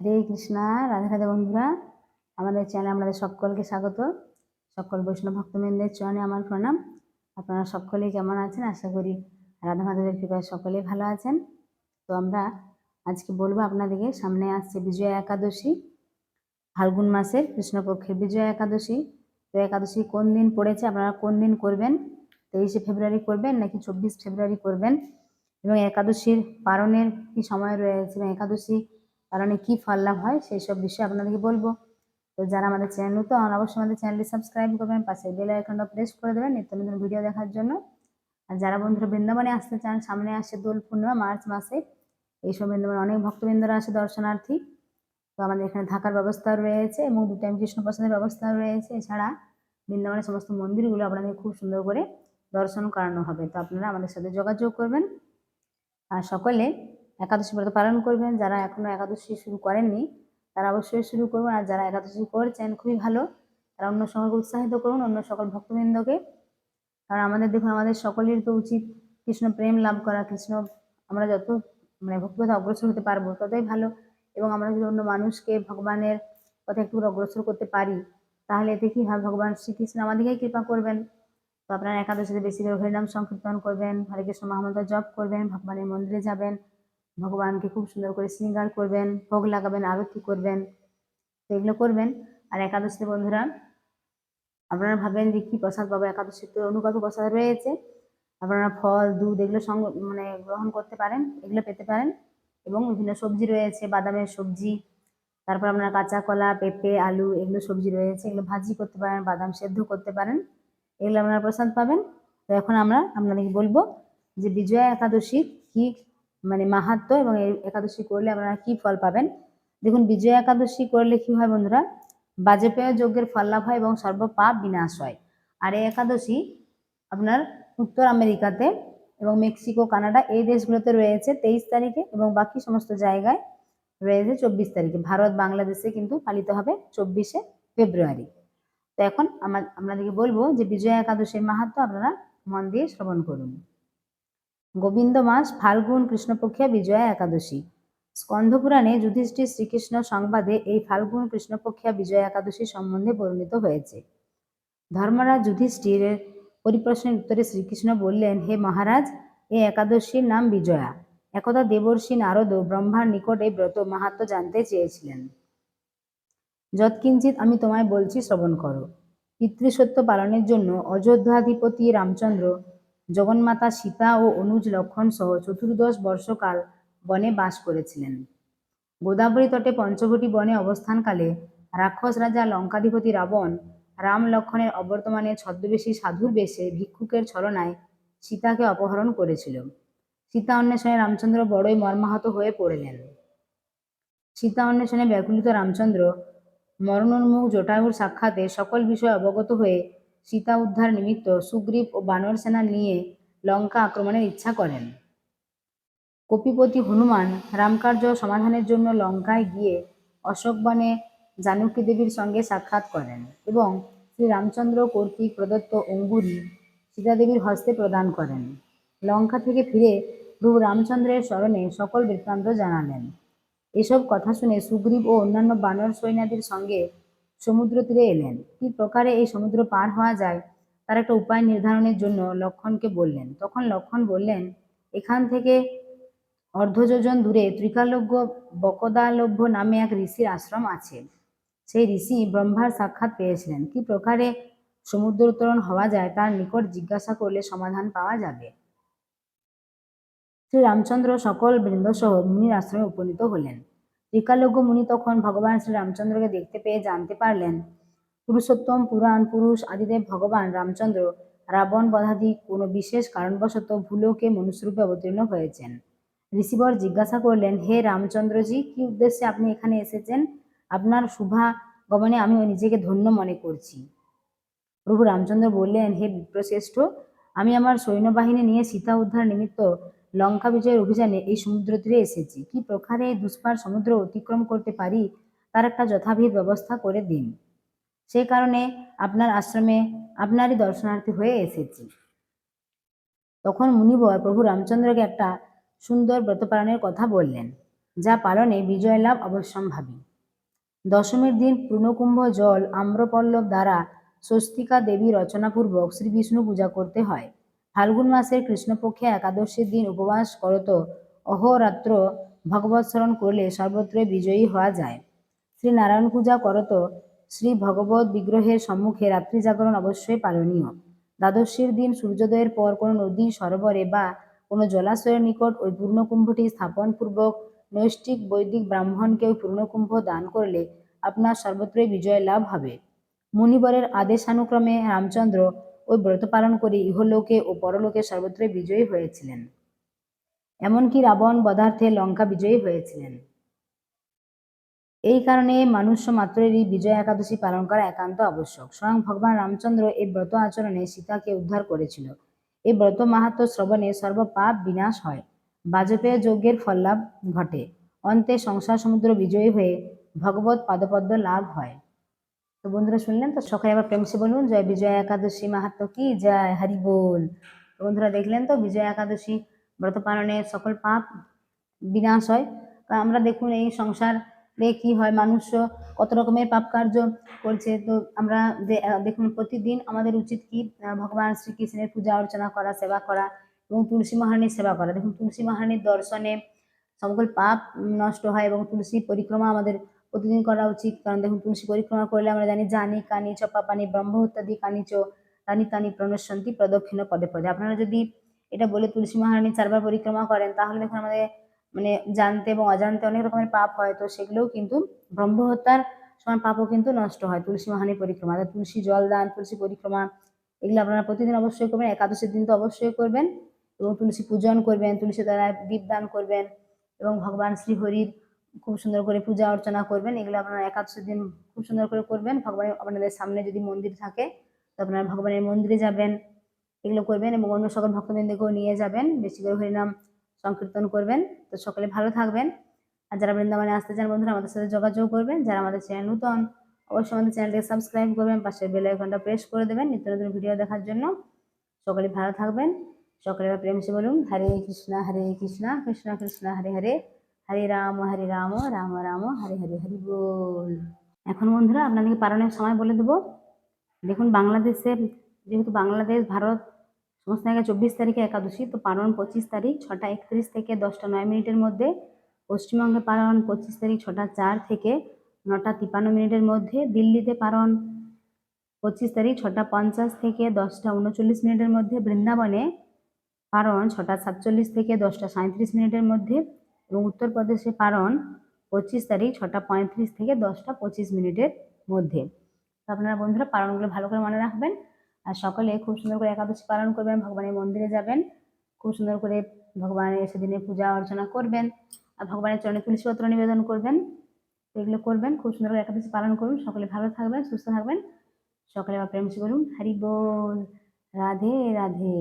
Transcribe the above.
হরে কৃষ্ণা, রাধে রাধে বন্ধুরা। আমাদের চ্যানেলে আপনাদের সকলকে স্বাগত। সকল বৈষ্ণব ভক্তবৃন্দের চরণে আমার প্রণাম। আপনারা সকলেই কেমন আছেন? আশা করি রাধা মাধবের কৃপায় সকলেই ভালো আছেন। তো আমরা আজকে বলব আপনাদেরকে, সামনে আসছে বিজয়া একাদশী। ফাল্গুন মাসের কৃষ্ণপক্ষের বিজয়া একাদশী। তো একাদশী কোন দিন পড়েছে, আপনারা কোন দিন করবেন? তেইশে ফেব্রুয়ারি করবেন নাকি চব্বিশ ফেব্রুয়ারি করবেন? এবং একাদশীর পালনের কি সময় রয়েছে? এবং একাদশী পালনে কি ফল লাভ হয়, সেই সব বিষয়ে আপনাদেরকে বলব। তো যারা আমাদের চ্যানেল নতুন, অবশ্যই আমাদের চ্যানেলটি সাবস্ক্রাইব করবেন, পাশে বেল আইকনটা প্রেস করে দেবেন, নিত্য নতুন ভিডিও দেখার জন্য। আর যারা বন্ধুরা বৃন্দাবনে আসতে চান, সামনে আসছে দোল পূর্ণিমা, মার্চ মাসে, এইসব বৃন্দাবনে অনেক ভক্তবৃন্দরা আসে দর্শনার্থী। তো আমাদের এখানে থাকার ব্যবস্থা রয়েছে এবং দু টাইম কৃষ্ণ প্রসাদের ব্যবস্থা রয়েছে। এছাড়া বৃন্দাবনের সমস্ত মন্দিরগুলো আপনাদের খুব সুন্দর করে দর্শন করানো হবে। তো আপনারা আমাদের সাথে যোগাযোগ করবেন। আর সকলে একাদশী ব্রত পালন করবেন। যারা এখনও একাদশী শুরু করেননি, তারা অবশ্যই শুরু করবেন। আর যারা একাদশী করছেন, খুবই ভালো। তারা অন্য সকলকে উৎসাহিত করুন, অন্য সকল ভক্তবৃন্দকে। কারণ আমাদের দেখুন, আমাদের সকলের তো উচিত কৃষ্ণ প্রেম লাভ করা। কৃষ্ণ, আমরা যত মানে ভক্তিপথে অগ্রসর হতে পারব, ততই ভালো। এবং আমরা যদি অন্য মানুষকে ভগবানের পথে একটু অগ্রসর করতে পারি, তাহলে এতে কি হয়, ভগবান শ্রীকৃষ্ণ আমাদেরকেই কৃপা করবেন। তো আপনারা একাদশীতে বেশি করে হরিনাম সংকীর্তন করবেন, হরে কৃষ্ণ মহামন্ত্র জপ করবেন, ভগবানের মন্দিরে যাবেন। ভগবানকে খুব সুন্দর করে শৃঙ্গার করবেন, ভোগ লাগাবেন, আরতি করবেন তো এগুলো করবেন। আর একাদশীতে বন্ধুরা, আপনারা ভাবেন যে কী প্রসাদ পাবো? একাদশীতে অনুগত প্রসাদ রয়েছে। আপনারা ফল, দুধ এগুলো সঙ্গ মানে গ্রহণ করতে পারেন, এগুলো পেতে পারেন। এবং বিভিন্ন সবজি রয়েছে, বাদামের সবজি, তারপর আপনার কাঁচা কলা পেঁপে, আলু এগুলো সবজি রয়েছে, এগুলো ভাজি করতে পারেন, বাদাম সেদ্ধ করতে পারেন, এগুলো আপনারা প্রসাদ পাবেন। তো এখন আমরা আপনাদেরকে বলব যে বিজয়া একাদশী কি মানে মাহাত্ম এবং একাদশী করলে আপনারা কি ফল পাবেন? দেখুন, বিজয়া একাদশী করলে কি হয় বন্ধুরা? বাজপেয় যজ্ঞের ফল লাভ হয় এবং সর্বপাপ বিনাশ হয়। আর এই একাদশী আপনার উত্তর আমেরিকাতে এবং মেক্সিকো, কানাডা এই দেশগুলোতে রয়েছে তেইশ তারিখে এবং বাকি সমস্ত জায়গায় রয়েছে চব্বিশ তারিখে। ভারত, বাংলাদেশে কিন্তু পালিত হবে চব্বিশে ফেব্রুয়ারি। তো এখন আমার আপনাদেরকে বলব যে বিজয়া একাদশীর মাহাত্ম আপনারা মন দিয়ে শ্রবণ করুন। গোবিন্দ মাস, ফাল্গুন, কৃষ্ণপক্ষিয়া, বিজয়া একাদশী। স্কন্ধপুরাণে যুধিষ্ঠির শ্রীকৃষ্ণ সংবাদে এই ফাল্গুন, কৃষ্ণপক্ষিয়া, বিজয়া একাদশী সম্বন্ধে বর্ণিত হয়েছে। ধর্মরাজ যুধিষ্ঠিরের পরিপ্রশ্নের উত্তরে শ্রীকৃষ্ণ বললেন, হে মহারাজ এই একাদশীর নাম বিজয়া। একদা দেবর্ষী নারদ ব্রহ্মার নিকট ব্রত মাহাত্ম জানতে চেয়েছিলেন। যৎকিঞ্চিত আমি তোমায় বলছি শ্রবণ করো। পিতৃসত্য পালনের জন্য অযোধ্যাধিপতি রামচন্দ্র জগন্মাতা সীতা ও অনুজ লক্ষণ সহ চতুর্দশ বর্ষকাল বনে বাস করেছিলেন। গোদাবরী তটে পঞ্চবটি বনে অবস্থানকালে রাক্ষস রাজা লঙ্কাধিপতি রাবণ রাম লক্ষণের অবর্তমানে ছদ্মবেশী সাধুর বেশে ভিক্ষুকের ছলনায় সীতাকে অপহরণ করেছিল। সীতা অন্বেষণে রামচন্দ্র বড়ই মর্মাহত হয়ে পড়লেন। সীতা অন্বেষণে ব্যাকুলিত রামচন্দ্র মরণোন্মুখ জটায়ুর সাক্ষাতে সকল বিষয়ে অবগত হয়ে সীতা উদ্ধার নিমিত্ত সুগ্রীব ও বানর সেনা নিয়ে লঙ্কা আক্রমণের ইচ্ছা করেন। কপিপতি হনুমান রামকার্য সমাধানের জন্য লঙ্কায় গিয়ে অশোকবনে জানকী দেবীর সঙ্গে সাক্ষাৎ করেন এবং শ্রী রামচন্দ্র কর্তৃক প্রদত্ত অঙ্গুরি সীতাদেবীর হস্তে প্রদান করেন। লঙ্কা থেকে ফিরে প্রভু রামচন্দ্রের স্মরণে সকল বৃত্তান্ত জানালেন। এসব কথা শুনে সুগ্রীব ও অন্যান্য বানর সৈন্যদের সঙ্গে সমুদ্র তীরে এলেন। কি প্রকারে এই সমুদ্র পার হওয়া যায়, তার একটা উপায় নির্ধারণের জন্য লক্ষণকে বললেন। তখন লক্ষণ বললেন, এখান থেকে অর্ধযোজন দূরে ত্রিকালজ্ঞ বকদালভ্য নামে এক ঋষির আশ্রম আছে। সেই ঋষি ব্রহ্মার সাক্ষাৎ পেয়েছিলেন। কি প্রকারে সমুদ্র উত্তরণ হওয়া যায়, তার নিকট জিজ্ঞাসা করলে সমাধান পাওয়া যাবে? শ্রী রামচন্দ্র সকল বৃন্দসহ মুনির আশ্রমে উপনীত হলেন। ত্রিকালজ্ঞ মুনি তখন ভগবান শ্রী রামচন্দ্রকে দেখতে পেয়ে জানতে পারলেন, পুরুষোত্তম, পুরাণ, পুরুষ আদিদেব ভগবান রামচন্দ্র রাবণ বধাদি কোনো বিশেষ কারণবশত ভুলোকে মনুষ্যরূপে অবতীর্ণ হয়েছেন। ঋষিবর জিজ্ঞাসা করলেন, হে রামচন্দ্রজি, কি উদ্দেশ্যে আপনি এখানে এসেছেন? আপনার শুভা গমনে আমি নিজেকে ধন্য মনে করছি। প্রভু রামচন্দ্র বললেন, হে বিপ্রশ্রেষ্ঠ, আমি আমার সৈন্যবাহিনী নিয়ে সীতা উদ্ধার নিমিত্ত লঙ্কা বিজয়ের অভিযানে এই সমুদ্র তীরে এসেছি। কি প্রকারে এই দুষ্পার সমুদ্র অতিক্রম করতে পারি, তার একটা যথাবিধ ব্যবস্থা করে দিন। সেই কারণে আপনার আশ্রমে আপনারই দর্শনার্থী হয়ে এসেছি। তখন মুনিবর প্রভু রামচন্দ্রকে একটা সুন্দর ব্রত পালনের কথা বললেন, যা পালনে বিজয় লাভ অবশ্যম্ভাবী। দশমীর দিন পূর্ণকুম্ভ জল, আম্রপল্লব দ্বারা স্বস্তিকা দেবী রচনাপূর্বক শ্রী বিষ্ণু পূজা করতে হয়। ফাল্গুন মাসের কৃষ্ণপক্ষে একাদশীর দিন উপবাস করত অহোরাত্র ভগবৎ স্মরণ করলে সর্বত্রই বিজয়ী হওয়া যায়। শ্রী নারায়ণ পূজা করত শ্রী ভগবত বিগ্রহের সম্মুখে রাত্রি জাগরণ অবশ্যই পালনীয়। দ্বাদশীর দিন সূর্যোদয়ের পর কোনো নদী, সরোবরে বা কোনো জলাশয়ের নিকট ওই পূর্ণকুম্ভটি স্থাপনপূর্বক নৈষ্ঠিক বৈদিক ব্রাহ্মণকে ওই পূর্ণকুম্ভ দান করলে আপনার সর্বত্রই বিজয় লাভ হবে। মুনিবরের আদেশানুক্রমে রামচন্দ্র ওই ব্রত পালন করে ইহলোকে ও পরলোকে সর্বত্র বিজয়ী হয়েছিলেন। এমনকি রাবণ বদার্থে লঙ্কা বিজয়ী হয়েছিলেন। এই কারণে মানুষ্য মাত্রেরই বিজয় একাদশী পালন করা একান্ত আবশ্যক। স্বয়ং ভগবান রামচন্দ্র এই ব্রত আচরণে সীতাকে উদ্ধার করেছিল। এই ব্রত মাহাত্ম শ্রবণে সর্বপাপ বিনাশ হয়। বাজপেয় যজ্ঞের ফললাভ ঘটে। অন্তে সংসার সমুদ্র বিজয়ী হয়ে ভগবত পাদপদ্ম লাভ হয়। তো বন্ধুরা শুনলেন তো? সকালে আবার প্রেমসে বলুন, জয় বিজয় একাদশী, মাহাত্ম কি? জয় হরি বল। তো বন্ধুরা দেখলেন তো, বিজয় একাদশী, ব্রত পালনে সকল পাপ বিনাশ হয়। তা আমরা দেখুন এই সংসার কি হয়, মানুষ কত রকমের পাপ কার্য করছে। তো আমরা দেখুন প্রতিদিন আমাদের উচিত কি? ভগবান শ্রীকৃষ্ণের পূজা অর্চনা করা, সেবা করা এবং তুলসী মহারানীর সেবা করা। দেখুন তুলসী মহারানীর দর্শনে সকল পাপ নষ্ট হয় এবং তুলসী পরিক্রমা আমাদের প্রতিদিন করা উচিত। কারণ দেখুন, তুলসী পরিক্রমা করলে আমরা জানি জানি, কানি চ পাপানি ব্রহ্ম ইত্যাদি কানি, চ তানি তানি প্রণশন্তি প্রদক্ষিণ পদে পদে। আপনারা যদি এটা বলে তুলসী মহারানী চারবার পরিক্রমা করেন, তাহলে দেখুন আমাদের মানে জানতে এবং অজান্তে অনেক রকমের পাপ হয়। তো সেগুলোও কিন্তু ব্রহ্মহত্যার সমান পাপও কিন্তু নষ্ট হয় তুলসী মহারানীর পরিক্রমা। তুলসী জল দান, তুলসী পরিক্রমা, এগুলো আপনারা প্রতিদিন অবশ্যই করবেন, একাদশীর দিন তো অবশ্যই করবেন এবং তুলসী পূজন করবেন, তুলসী দ্বারা দীপদান করবেন এবং ভগবান শ্রীহরির খুব সুন্দর করে পূজা অর্চনা করবেন, এগুলো আপনারা একাদশীর দিন খুব সুন্দর করে করবেন। ভগবানের, আপনাদের সামনে যদি মন্দির থাকে, তো আপনারা ভগবানের মন্দিরে যাবেন, এগুলো করবেন এবং অন্য সকল ভক্তবৃন্দকেও নিয়ে যাবেন। বেশি করে হরিনাম সংকীর্তন করবেন। তো সকলে ভালো থাকবেন। আর যারা বৃন্দাবনে আসতে চান বন্ধুরা, আমাদের সাথে যোগাযোগ করবেন। যারা আমাদের চ্যানেল নতুন, অবশ্যই আমাদের চ্যানেলটিকে সাবস্ক্রাইব করবেন পাশের বেল আইকনটা প্রেস করে দেবেন নিত্য নতুন ভিডিও দেখার জন্য। সকলে ভালো থাকবেন। সকলে এবার প্রেম সে বলুন, হরে কৃষ্ণ হরে কৃষ্ণ কৃষ্ণ কৃষ্ণ, হরে হরে। হরে রাম হরে রাম রাম রাম, হরে হরে, হরি বল। এখন বন্ধুরা আপনাদেরকে পালনের সময় বলে দেবো। দেখুন, বাংলাদেশে যেহেতু বাংলাদেশ, ভারত সমস্ত জায়গায় চব্বিশ তারিখে একাদশী, তো পালন পঁচিশ তারিখ, ছটা একত্রিশ থেকে দশটা নয় মিনিটের মধ্যে। পশ্চিমবঙ্গে পালন পঁচিশ তারিখ, ছটা চার থেকে নটা তিপ্পান্ন মিনিটের মধ্যে। দিল্লিতে পালন পঁচিশ তারিখ, ছটা পঞ্চাশ থেকে দশটা উনচল্লিশ মিনিটের মধ্যে। বৃন্দাবনে পারণ ছটা সাতচল্লিশ থেকে দশটা সাঁত্রিশ মিনিটের মধ্যে। এবং উত্তরপ্রদেশে পারণ পঁচিশ তারিখ ছটা পঁয়ত্রিশ থেকে দশটা পঁচিশ মিনিটের মধ্যে। তো আপনারা বন্ধুরা পালনগুলো ভালো করে মনে রাখবেন। আর সকলে খুব সুন্দর করে একাদশী পালন করবেন, ভগবানের মন্দিরে যাবেন। খুব সুন্দর করে ভগবানের সেদিনে পূজা অর্চনা করবেন। আর ভগবানের চরণে তুলসীপত্র নিবেদন করবেন। এগুলো করবেন, খুব সুন্দর করে একাদশী পালন করুন। সকলে ভালো থাকবেন, সুস্থ থাকবেন। সকলে আবার প্রেম সে বলুন হরি বল রাধে রাধে।